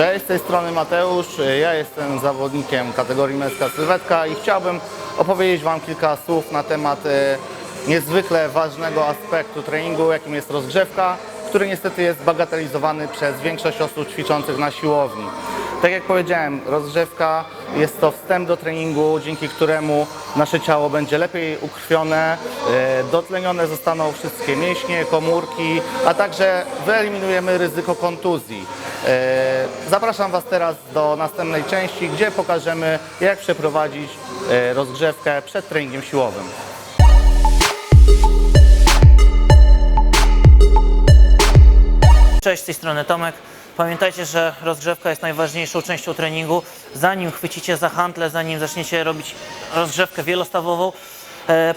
Cześć, z tej strony Mateusz. Ja jestem zawodnikiem kategorii męska sylwetka i chciałbym opowiedzieć Wam kilka słów na temat e, niezwykle ważnego aspektu treningu, jakim jest rozgrzewka, który niestety jest bagatelizowany przez większość osób ćwiczących na siłowni. Tak jak powiedziałem, rozgrzewka jest to wstęp do treningu, dzięki któremu nasze ciało będzie lepiej ukrwione, e, dotlenione zostaną wszystkie mięśnie, komórki, a także wyeliminujemy ryzyko kontuzji. E, Zapraszam Was teraz do następnej części, gdzie pokażemy jak przeprowadzić e, rozgrzewkę przed treningiem siłowym. Cześć, z tej strony Tomek. Pamiętajcie, że rozgrzewka jest najważniejszą częścią treningu. Zanim chwycicie za hantle, zanim zaczniecie robić rozgrzewkę wielostawową,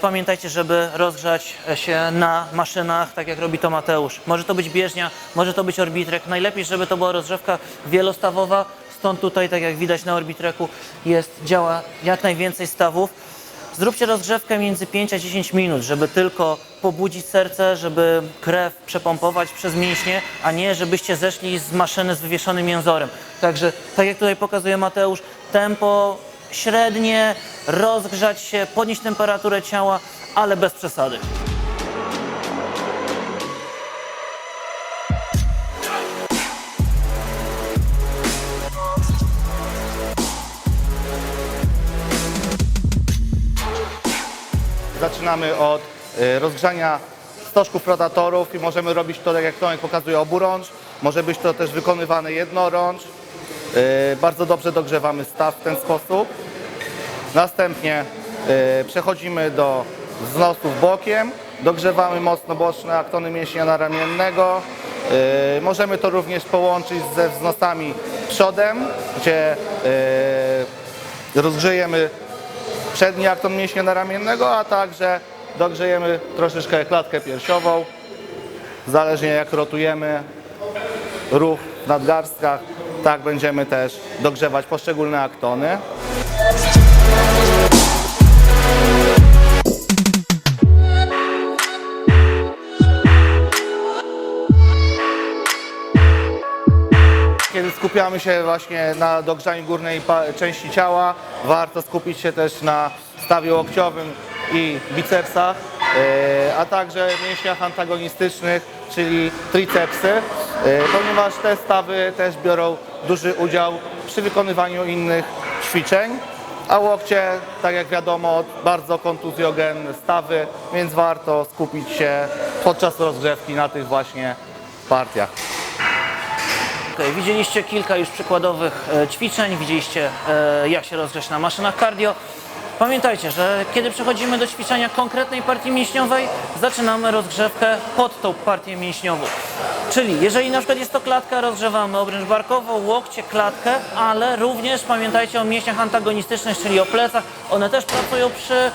pamiętajcie, żeby rozgrzać się na maszynach, tak jak robi to Mateusz. Może to być bieżnia, może to być orbitrek. Najlepiej, żeby to była rozgrzewka wielostawowa. Stąd tutaj, tak jak widać na orbitreku, jest, działa jak najwięcej stawów. Zróbcie rozgrzewkę między 5 a 10 minut, żeby tylko pobudzić serce, żeby krew przepompować przez mięśnie, a nie żebyście zeszli z maszyny z wywieszonym jęzorem. Także, tak jak tutaj pokazuje Mateusz, tempo średnie, rozgrzać się, podnieść temperaturę ciała, ale bez przesady. Zaczynamy od e, rozgrzania stożków rotatorów i możemy robić to, tak jak Tomek pokazuje, oburącz. Może być to też wykonywane jednorącz. E, Bardzo dobrze dogrzewamy staw w ten sposób. Następnie e, przechodzimy do wznosów bokiem. Dogrzewamy mocno boczne aktony mięśnia naramiennego. E, Możemy to również połączyć ze wznosami przodem, gdzie rozgrzejemy przedni akton mięśnia naramiennego, a także dogrzejemy troszeczkę klatkę piersiową. Zależnie jak rotujemy ruch w nadgarstkach, tak będziemy też dogrzewać poszczególne aktony. Kiedy skupiamy się właśnie na dogrzaniu górnej części ciała, warto skupić się też na stawie łokciowym i bicepsach, e, a także mięśniach antagonistycznych, czyli tricepsy, e, ponieważ te stawy też biorą duży udział przy wykonywaniu innych ćwiczeń, a łokcie, tak jak wiadomo, bardzo kontuzjogenne stawy, więc warto skupić się podczas rozgrzewki na tych właśnie partiach. Okej, widzieliście kilka już przykładowych e, ćwiczeń, widzieliście e, jak się rozgrzać na maszynach cardio. Pamiętajcie, że kiedy przechodzimy do ćwiczenia konkretnej partii mięśniowej, zaczynamy rozgrzewkę pod tą partię mięśniową. Czyli jeżeli na przykład jest to klatka, rozgrzewamy obręcz barkową, łokcie, klatkę, ale również pamiętajcie o mięśniach antagonistycznych, czyli o plecach. One też pracują przy e,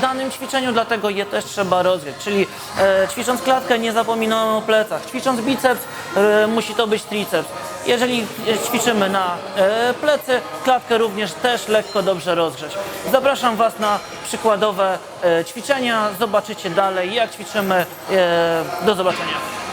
danym ćwiczeniu, dlatego je też trzeba rozgrzeć. Czyli e, ćwicząc klatkę nie zapominamy o plecach. Ćwicząc biceps e, musi to być triceps. Jeżeli ćwiczymy na e, plecy, klatkę również też lekko dobrze rozgrzeć. Zapraszam Was na przykładowe e, ćwiczenia. Zobaczycie dalej, jak ćwiczymy. E, do zobaczenia.